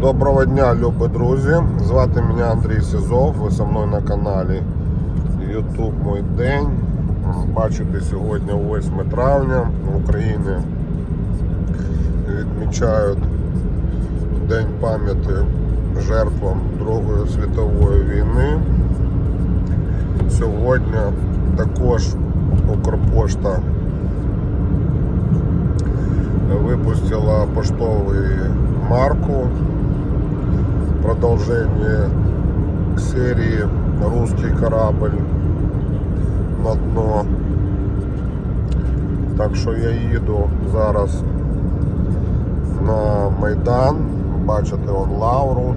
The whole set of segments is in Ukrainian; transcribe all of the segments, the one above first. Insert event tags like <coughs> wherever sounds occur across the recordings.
Доброго дня, любі друзі. Звати мене Андрій Сизов. Ви зі мною на каналі YouTube Мой День. Бачите, сьогодні 8 травня в Україні відмічають День пам'яті жертвам Другої світової війни. Сьогодні також Укрпошта выпустила поштовую марку продолжение серии «Русский корабль на дно». Так що я їду зараз на Майдан, бачите он Лавру.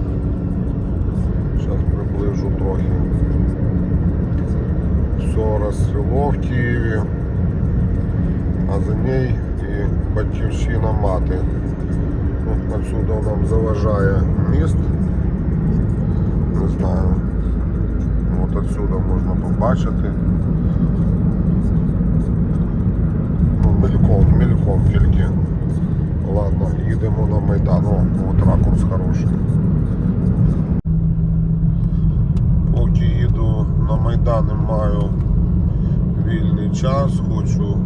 Зараз приближу трохи. Все розцвело в Києві, а за ней і батьківщина мати. Ну, Отсюда нам заважає міст. Не знаю. От отсюда можна побачити. Ну, мельком, мельком тільки. Ладно, їдемо на Майдан. О, от ракурс хороший. Поки їду на Майдан і маю вільний час, хочу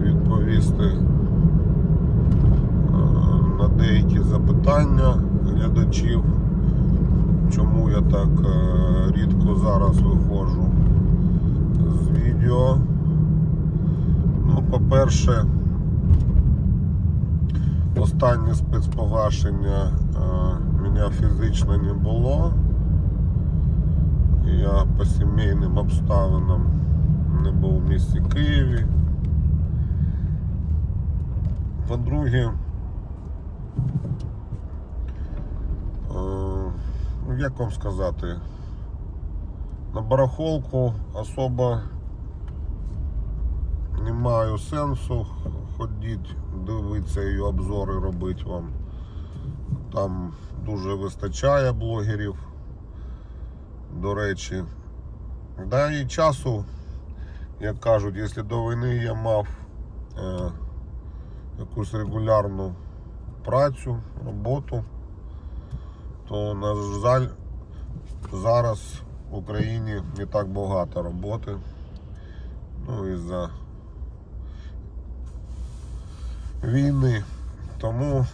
відповісти е, на деякі запитання глядачів, я так е, рідко зараз виходжу з відео. Ну, по-перше, останнє спецпогашення е, мене фізично не було. Я по сімейним обставинам не був в місті Києві. По-друге, е, ну, як вам сказати, на барахолку особо не маю сенсу ходити, дивитися її обзори робити вам. Там дуже вистачає блогерів, до речі. Да і часу, як кажуть, якщо до війни я мав е, якусь регулярну працю, роботу, то, на жаль, зараз в Україні не так багато роботи. Ну, із-за війни. Тому,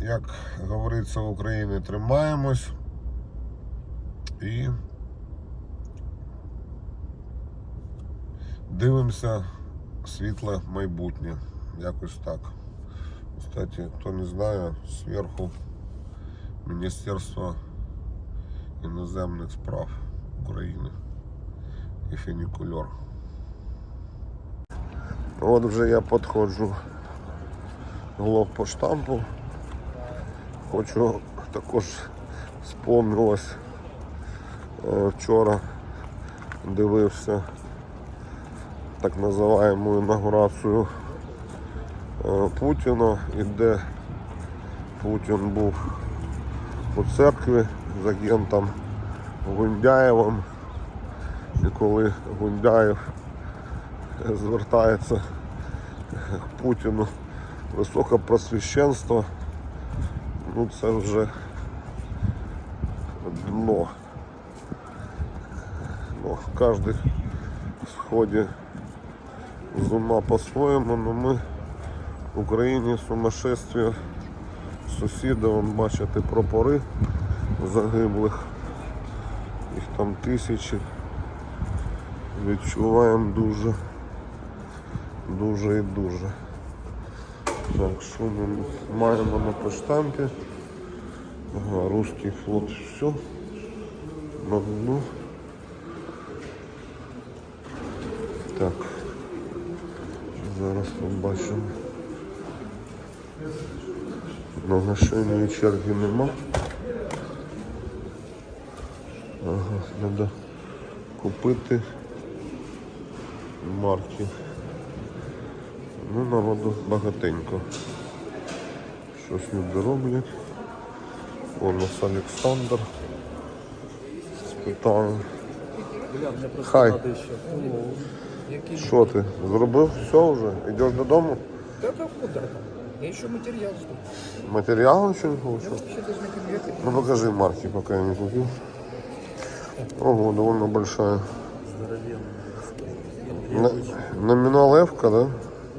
як говориться в Україні, тримаємось і дивимося світле майбутнє. Якось так. Кстати, хто не знає, зверху Міністерство іноземних справ України і фінікульор. От вже я підходжу глав по штампу. Хочу також спомнилось е, вчора дивився так називаємо інаугурацію е, Путіна і де Путін був у церкві з агентом Гундяєвим. І коли Гундяєв звертається к Путіну високопросвященство, ну це вже дно. Ну, кожен сході з ума по-своєму, но ми в Україні сумасшествие сусіда, вон бачите прапори загиблих, їх там тисячі. Відчуваємо дуже, дуже і дуже. Так, що ми маємо на поштампі? Ага, русский флот, все. На. Так. Зараз побачимо. На гашені черги нема. Ага, треба купити марки. Ну, народу багатенько. Щось люди роблять. О, нас Олександр. Спитаю. Хай. Що ти? Зробив все вже? Йдеш додому? Та комп'ютер там. Я еще материал жду. Материал еще не получил? Ну покажи марки, пока я не купил. Ого, довольно большая. На- номинал F, да?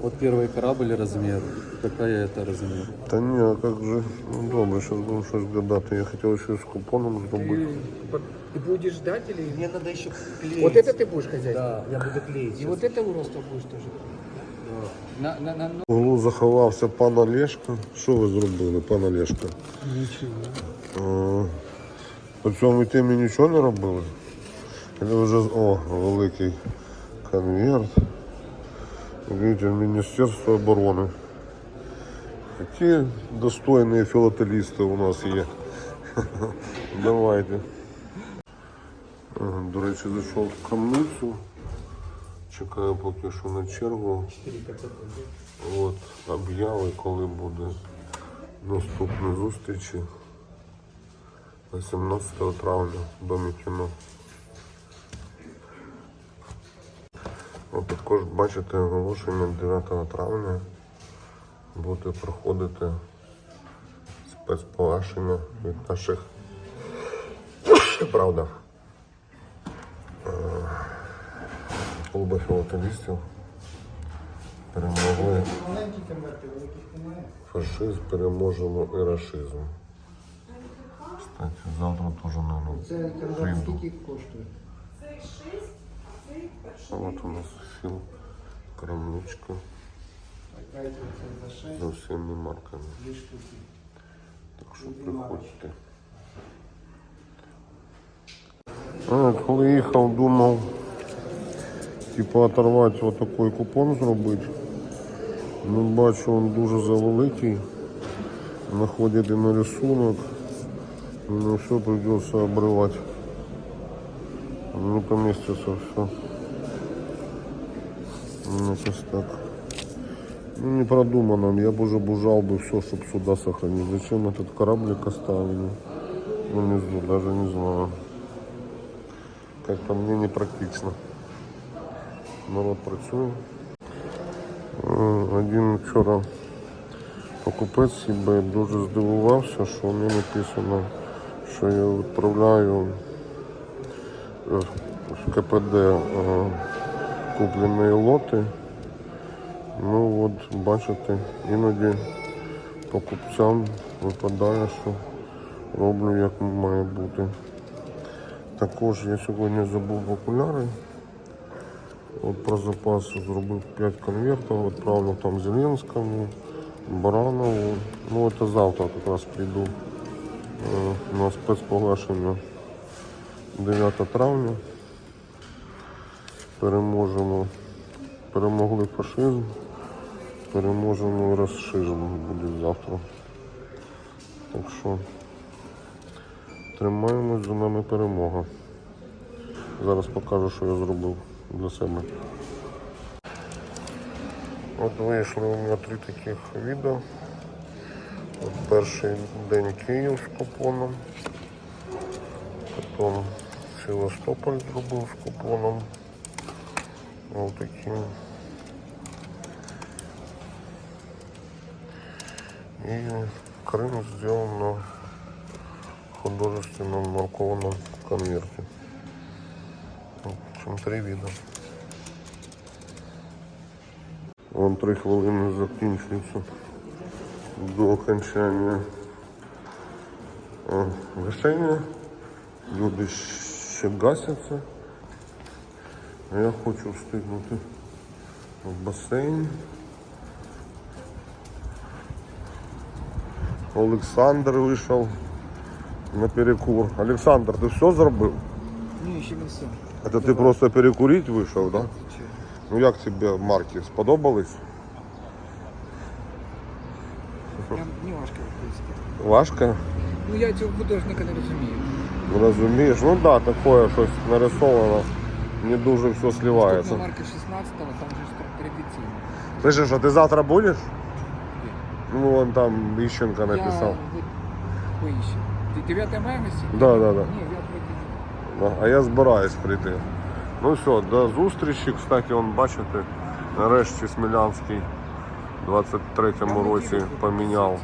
Вот первый корабль размер. Какая это размер? Та ні, а как же. Ну добре, зараз будемо щось гадати. Я хотів ще з купоном зробити. Ты, ты будешь ждать или... Мне надо еще клеить. Вот это ты будешь хозяин? Да, я буду клеить. И вот это у роста будешь тоже? На, на, на, В углу заховався пан Олешко. Що ви зробили, пан Олешко? Ничего. По цьому темі нічого не робили? Или вже, о, великий конверт. Видите, Міністерство оборони. Які достойні філателісти у нас є. <laughs> Давайте. До речі, зайшов в крамницю. Чекаю поки що на чергу. От, об'яви, коли буде наступні зустрічі. 18 травня в Домі кіно. От також бачите оголошення 9 травня буде проходити спецпогашення від наших <coughs> правда е, клубу філателістів. Перемогли фашизм, переможемо і рашизм. Кстати, завтра теж, наверное, прийду. коштує? А вот у нас філ, крамничка з усіми марками. Так що приходьте. А, коли їхав, думав, типу оторвати отакий купон зробити. Ну, бачу, він дуже завеликий. Находить і на рисунок. Ну все придется обрывать. Не поместится все. Якось так. Ну, не продумано. Я бы уже бужал бы все, чтобы сюда сохранить. Зачем этот кораблик оставили? Ну, знаю, даже не знаю. Как по мне, непрактично. Народ працює. Е, Один вчора покупець eBay дуже здивувався, що у мене написано, що я відправляю е, в КПД е, куплені лоти. Ну от бачите, іноді покупцям випадає, що роблю як має бути. Також я сьогодні забув окуляри. От про запас зробив 5 конвертів, відправлю там Зеленському, Баранову. Ну це завтра якраз прийду е, на спецпогашення 9 травня. Переможемо, перемогли фашизм, переможемо расизм буде завтра. Так що тримаємось, за нами перемога. Зараз покажу, що я зробив для себе. От вийшли у мене три таких відео. От перший день Київ з купоном. Потім Севастополь зробив з купоном. Ось такі. І Крим зробив на художественном маркованном конверте. Три вида. Вон три хвилини закінчується до окончання гашення. Люди ще гасяться. А я хочу встигнути в басейн. Олександр вийшов на перекур. Олександр, ти все зробив? Не, еще не все. Это ти просто перекурити вийшов, так? Да? Ну як тобі марки сподобались? Прям не важко, в принципе. Важко? Ну, я цього художника не розумію. Розумієш? Ну так, да, таке щось нарисовано. Не дуже все Тут сливається. на марки 16-го, там же ж традиційно. Слышиш, а ти завтра будеш? Ну вон там Іщенко написав. Я вот поищу. Ты 9 мая носить? Да, да, да. Не, я вроде Да, а я збираюсь прийти. Ну все, до зустрічі. Кстати, он бачите, нарешті Смілянський в 23-му році поміняв.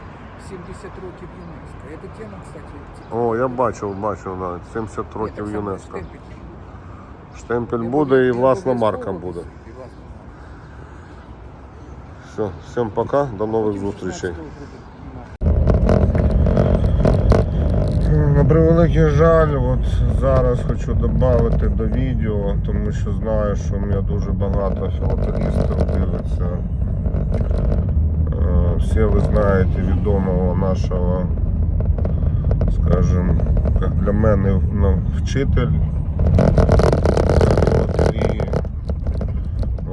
70 років ЮНЕСКО. Эта тема, кстати, О, я бачив, бачив, да, 70 років ЮНЕСКО. штемпель. Буде і власна марка буде. Все, всім пока, до нових зустрічей. На превеликий жаль, от зараз хочу додати до відео, тому що знаю, що у мене дуже багато філателістів дивиться. Е, Всі ви знаєте відомого нашого, скажімо, як для мене ну, вчитель філателії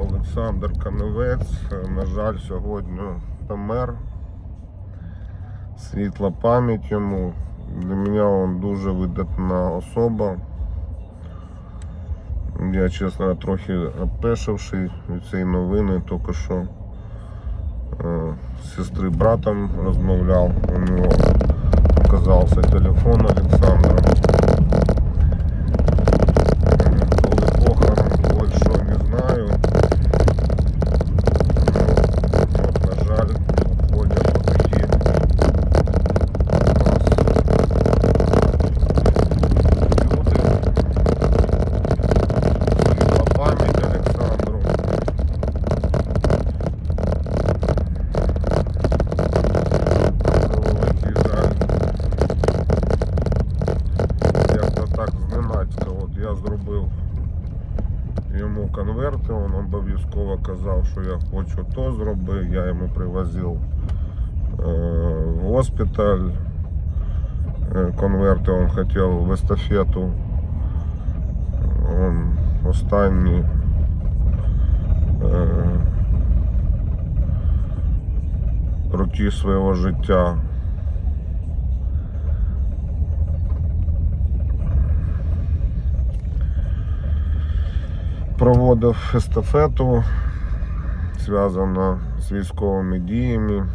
Олександр Каневець. На жаль, сьогодні помер. Світла пам'ять йому. Для мене він дуже видатна особа. Я, чесно, трохи опешивший від цієї новини, тільки що е, з сестри братом розмовляв. У нього оказався телефон Олександра. Е, Коли похорон, коли що, не знаю. Ну, от, на жаль, входять отакі люди. Світла пам'ять Олександру. Великий жаль. Як-то так зненацька. От я зробив йому конверти, він обов'язково казав, що я хочу то зробити. Я йому привозив е, в госпіталь. Е, Конверти він хотів в естафету. Он останні е, роки свого життя. Проводив естафету, зв'язану з військовими діями.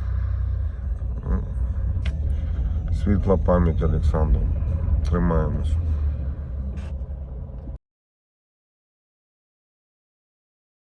Світла пам'ять Олександру. Тримаємось.